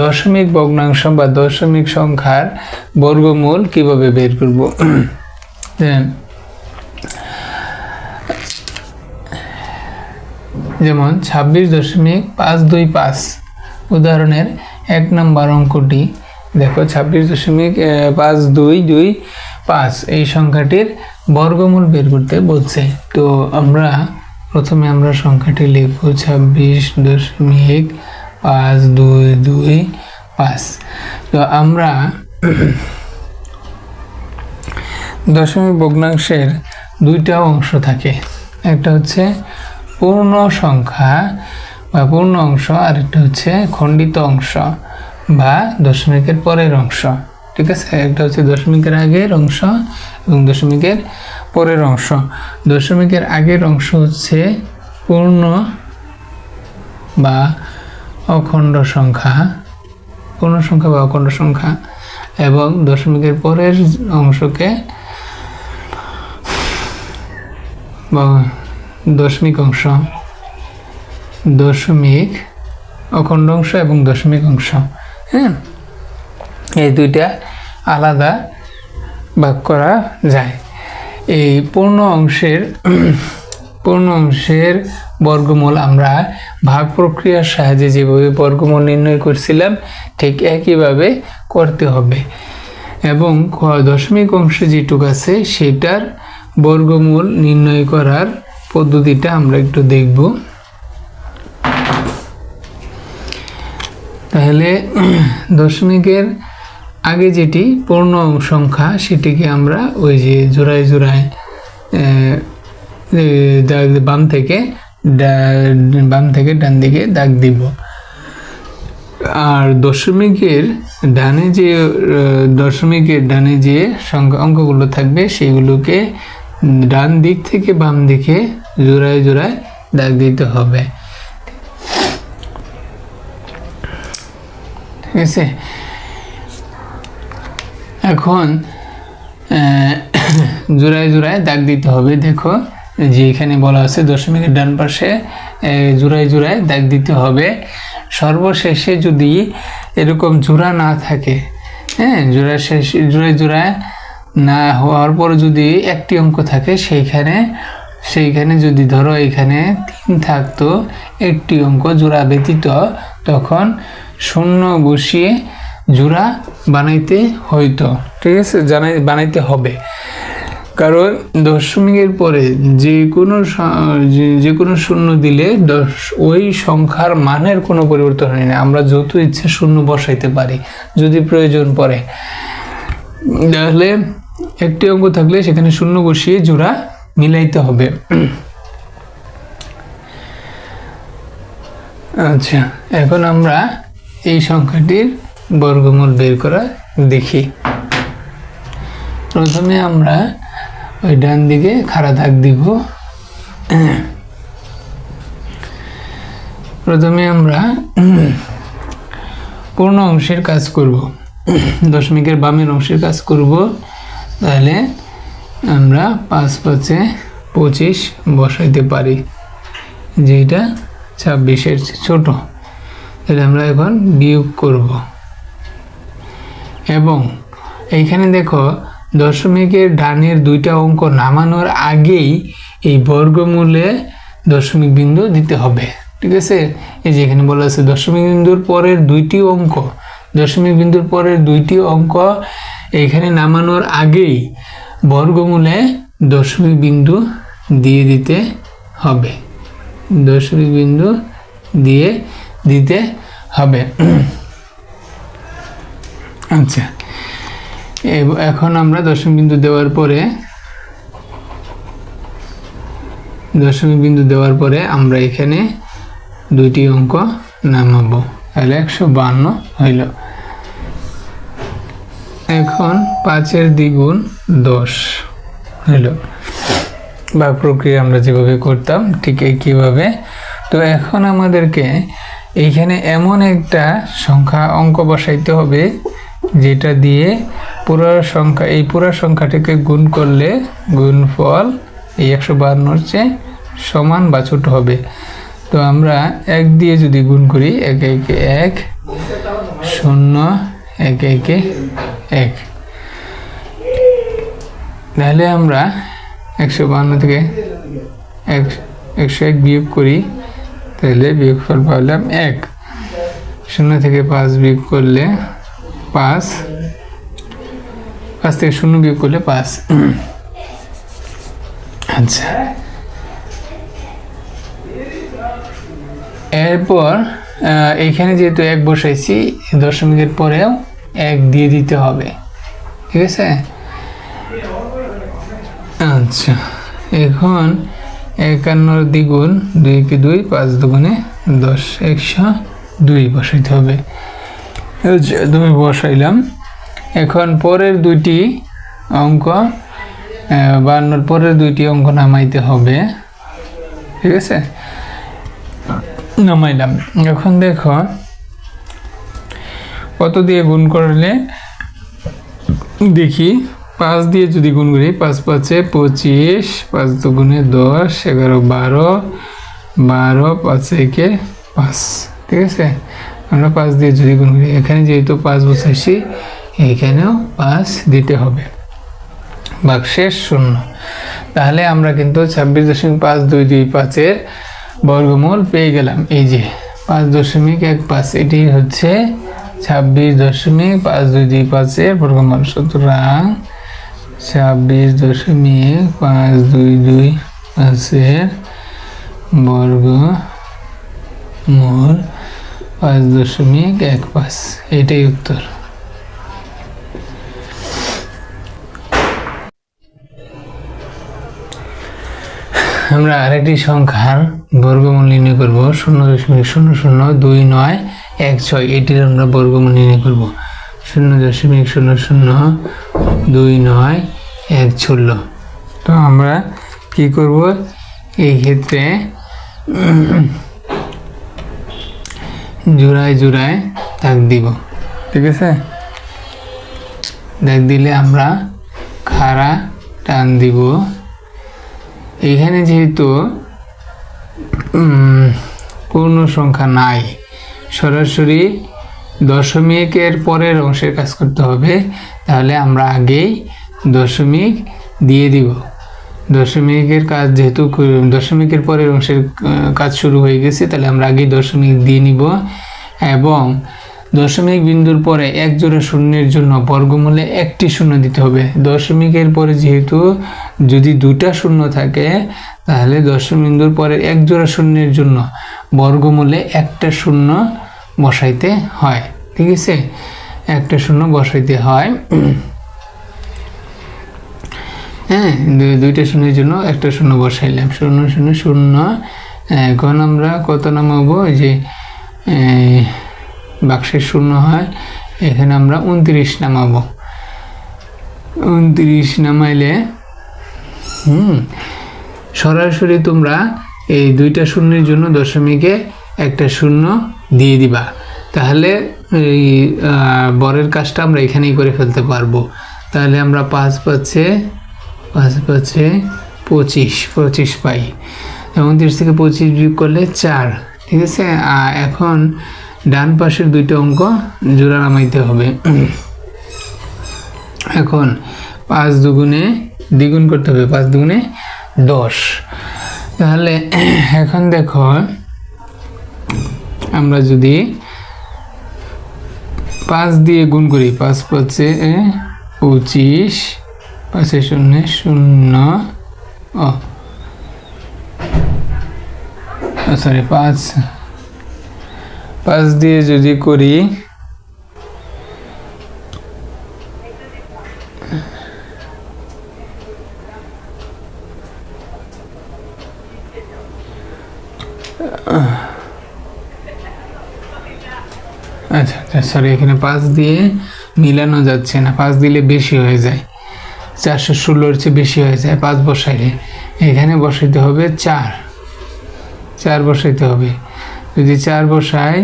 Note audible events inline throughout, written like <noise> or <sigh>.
দশমিক ভগ্নাংশ বা দশমিক সংখ্যার বর্গমূল কীভাবে বের করব। যেমন ছাব্বিশ দশমিক পাঁচ দুই পাঁচ। উদাহরণের এক নম্বর অঙ্কটি দেখো, ছাব্বিশ দশমিক পাঁচ দুই দুই পাঁচ। এই সংখ্যাটির বর্গমূল বের করতে বলছে। তো আমরা প্রথমে আমরা সংখ্যাটি লিখব, ছাব্বিশ দশমিক পাঁচ, দুই দুই, পাঁচ। তো আমরা দশমিক ভগ্নাংশের দুইটা অংশ থাকে। একটা হচ্ছে পূর্ণ সংখ্যা বা পূর্ণ অংশ, আর একটা হচ্ছে খণ্ডিত অংশ বা দশমিকের পরের অংশ। ঠিক আছে? একটা হচ্ছে দশমিকের আগের অংশ এবং দশমিকের পরের অংশ। দশমিকের আগের অংশ হচ্ছে পূর্ণ বা অখণ্ড সংখ্যা পূর্ণ সংখ্যা বা অখণ্ড সংখ্যা, এবং দশমিকের পরের অংশকে বা দশমিক অংশ, দশমিক অখণ্ড অংশ এবং দশমিক অংশ হ্যাঁ? এই দুইটা আলাদা ভাগ করা যায়। এই পূর্ণ অংশের পূর্ণ অংশের বর্গমূল আমরা ভাগ প্রক্রিয়ার সাহায্যে যেভাবে বর্গমূল নির্ণয় করছিলাম, ঠিক একইভাবে করতে হবে। এবং খ- দশমিক অংশে যেটুক আছে, সেটার বর্গমূল নির্ণয় করার পদ্ধতিটা আমরা একটু দেখব। তাহলে দশমিকের আগে যেটি পূর্ণ সংখ্যা, সেটিকে আমরা ওই যে জোড়ায় জোড়ায় বাম থেকে বাম থেকে ডান দিকে দাগ দিব। আর দশমিকের ডানে যে দশমিকের ডানে যে সংখ্যা অঙ্কগুলো থাকবে, সেগুলোকে ডান দিক থেকে বাম দিকে জোড়ায় জোড়ায় দাগ দিতে হবে। ঠিক আছে? এখন <coughs> জোড়ায় জোড়ায় দাগ দিতে হবে, দেখো। যে এখানে বলা আছে দশমিকের ডান পাশে জোড়ায় জোড়ায় দাগ দিতে হবে। সর্বশেষে যদি এরকম জোড়া না থাকে হ্যাঁ জোড়া শেষ, জোড়ায় জোড়ায় না হওয়ার পর যদি একটি অঙ্ক থাকে, সেইখানে সেইখানে যদি ধরো এখানে তিন থাকতো, একটি অঙ্ক জোড়া ব্যতীত, তখন শূন্য বসিয়ে জোড়া বানাইতে হইতো। ঠিক আছে? জানাই, বানাইতে হবে। কারণ দশমিকের পরে যে কোনো যে- কোনো শূন্য দিলে দশ, ওই সংখ্যার মানের কোনো পরিবর্তন হয় না। আমরা যত ইচ্ছে শূন্য বসাইতে পারি, যদি প্রয়োজন পড়ে। তাহলে একটি অঙ্ক থাকলে সেখানে শূন্য বসিয়ে জোড়া মিলাইতে হবে। আচ্ছা এখন আমরা এই সংখ্যাটির বর্গমূল বের করা দেখি। প্রথমে আমরা ওই ডান দিকে খাড়া দাগ দিব। প্রথমে আমরা পূর্ণ অংশের কাজ করব। দশমিকের বামের অংশের কাজ করব। তাহলে আমরা পাঁচ পাঁচে পঁচিশ বসাইতে পারি যেটা ছাব্বিশের ছোট। তাহলে আমরা এখন বিয়োগ করব। এবং এইখানে দেখো দশমিকের ডানের দুইটা অঙ্ক নামানোর আগেই এই বর্গমূলে দশমিক বিন্দু দিতে হবে, ঠিক আছে? এই যে এখানে বলা আছে দশমিক বিন্দুর পরের দুইটি অঙ্ক, দশমিক বিন্দুর পরের দুইটি অঙ্ক এখানে নামানোর আগেই বর্গমূলে দশমিক বিন্দু দিয়ে দিতে হবে, দশমিক বিন্দু দিয়ে দিতে হবে। আচ্ছা। এখন আমরা দশমিক বিন্দু দেওয়ার পরে দশমিক বিন্দু দেওয়ার পরে আমরা এখানে দুইটি অঙ্ক নামাবো। তাহলে একশো বান্ন হইল। এখন পাঁচের দ্বিগুণ দশ হইল। বা প্রক্রিয়া আমরা যেভাবে করতাম, ঠিক একইভাবে। তো এখন আমাদেরকে এইখানে এমন একটা সংখ্যা অঙ্ক বসাইতে হবে যেটা দিয়ে পুরো সংখ্যা, এই পুরো সংখ্যাটিকে গুণ করলে গুণফল এই একশো বাহান্নর চেয়ে সমান বা ছোট হবে। তো আমরা এক দিয়ে যদি গুণ করি, এক এক এক, শূন্য, এক, একে, এক। তাহলে আমরা একশো বান্ন থেকে এক, একশো এক বিয়োগ করি, তাহলে বিয়োগফল পাইলাম এক। শূন্য থেকে পাঁচ বিয়োগ করলে পাঁচ পাঁচ থেকে শূন্য বিয়োগ করলে পাঁচ আচ্ছা। এরপর আহ, এইখানে যেহেতু এক বসাইছি দশমিকের পরেও এক দিয়ে দিতে হবে। ঠিক আছে? আচ্ছা। এখন একান্নর দ্বিগুণ দুই কি দুই পাঁচ দুগুণে দশ একশো দুই বসাইতে হবে। দুই বসাইলাম। এখন পরের দুইটি অঙ্ক বান্নর পরের দুইটি অঙ্ক নামাইতে হবে। ঠিক আছে? নামাইলাম। এখন দেখো, কত দিয়ে গুণ করলে? দেখি, পাঁচ দিয়ে যদি গুণ করি, পাঁচ পাঁচে পঁচিশ, পাঁচ দুগুণে দশ, এগারো বারো বারো পাঁচ একে পাঁচ। ঠিক আছে? আমরা পাঁচ দিয়ে যদি গুণ করি এখানে যেহেতু পাঁচ বসাইছি এইখানেও পাঁচ দিতে হবে। বাক্সের শূন্য। তাহলে আমরা কিন্তু ছাব্বিশ দশমিক পাঁচ দুই দুই পাঁচের বর্গমূল পেয়ে গেলাম। এই যে পাঁচ দশমিক এক পাঁচ, এটি হচ্ছে ছাব্বিশ দশমিক পাঁচ দুই দুই পাঁচের বর্গমূল। সুতরাং ছাব্বিশ দশমিক পাঁচ দুই দুই পাঁচের বর্গ বর্গমূল পাঁচ দশমিক এক পাঁচ। এটাই উত্তর। আমরা আরেকটি সংখ্যার বর্গমূল নির্ণয় করব, শূন্য দশমিক শূন্য শূন্য দুই নয় এক ছয়। এটির আমরা বর্গমূল নির্ণয় করব। শূন্য দশমিক শূন্য শূন্য দুই নয় এক ষোলো। তো আমরা কি করব? এই ক্ষেত্রে জোড়ায় জোড়ায় দাগ দিব। ঠিক আছে? দাগ দিলে আমরা খাড়া টান দিব। এইখানে যেহেতু পূর্ণ সংখ্যা নাই সরাসরি দশমিকের পরের অংশের কাজ করতে হবে তাহলে আমরা আগেই দশমিক দিয়ে দিব। দশমিকের কাজ যেহেতু দশমিকের পরের অংশের কাজ শুরু হয়ে গেছে, তাহলে আমরা আগেই দশমিক দিয়ে নিব। এবং দশমিক বিন্দুর পরে এক জোড়া শূন্যের জন্য বর্গমূলে একটি শূন্য দিতে হবে। দশমিকের পরে যেহেতু যদি দুটা শূন্য থাকে, তাহলে দশমিক বিন্দুর পরে এক জোড়া শূন্যের জন্য বর্গমূলে একটা শূন্য বসাইতে হয়। ঠিক আছে? একটা শূন্য বসাইতে হয়। হ্যাঁ দুইটা শূন্যের জন্য একটা শূন্য বসাইলাম। শূন্য শূন্য শূন্য। এখন আমরা কত নামাবো? যে বাক্সের শূন্য হয়, এখানে আমরা উনত্রিশ নামাবো। উনত্রিশ নামাইলে, হুম, সরাসরি তোমরা এই দুইটা শূন্যের জন্য দশমিকে একটা শূন্য দিয়ে দিবা। তাহলে এই বরের কাজটা আমরা এখানেই করে ফেলতে পারব। তাহলে আমরা পাঁচ পাচ্ছে পাঁচ পাচ্ছে পঁচিশ পঁচিশ পাই। উনত্রিশ থেকে পঁচিশ বিয়োগ করলে চার, ঠিক আছে? এখন ডান পাশের দুইটা অঙ্ক জোড়া নামাইতে হবে। এখন পাঁচ দুগুণে দ্বিগুণ করতে হবে, পাঁচ দুগুণে দশ। তাহলে এখন দেখো, আমরা যদি পাঁচ দিয়ে গুণ করি, পাঁচ পাঁচে পঁচিশ পাঁচে শূন্য শূন্য, ও। সরি পাঁচ। পাঁচ দিয়ে যদি করি আচ্ছা আচ্ছা সরি এখানে পাঁচ দিয়ে মিলানো যাচ্ছে না, পাঁচ দিলে বেশি হয়ে যায়। চারশো ষোলোর চেয়ে বেশি হয়ে যায় পাঁচ বসাইলে। এখানে বসাইতে হবে চার। চার বসাইতে হবে। যদি চার বসাই,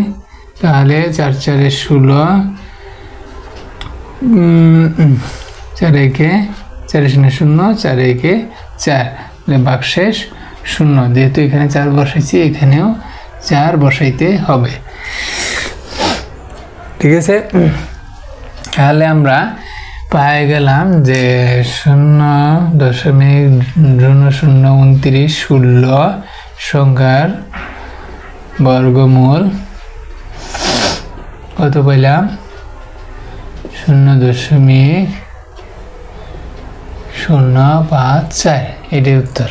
তাহলে চার চারে ষোলো চার একে, চারে শূন্য শূন্য, চার একে চার। বাক্সেস শূন্য। যেহেতু এখানে চার বসাইছি, এখানেও চার বসাইতে হবে। ঠিক আছে? তাহলে আমরা পাই গেলাম যে শূন্য দশমিক শূন্য শূন্য উনত্রিশ ষোলো সংখ্যার বর্গমূল কত পাইলাম? শূন্য দশমিক শূন্য পাঁচ চার, এটাই উত্তর।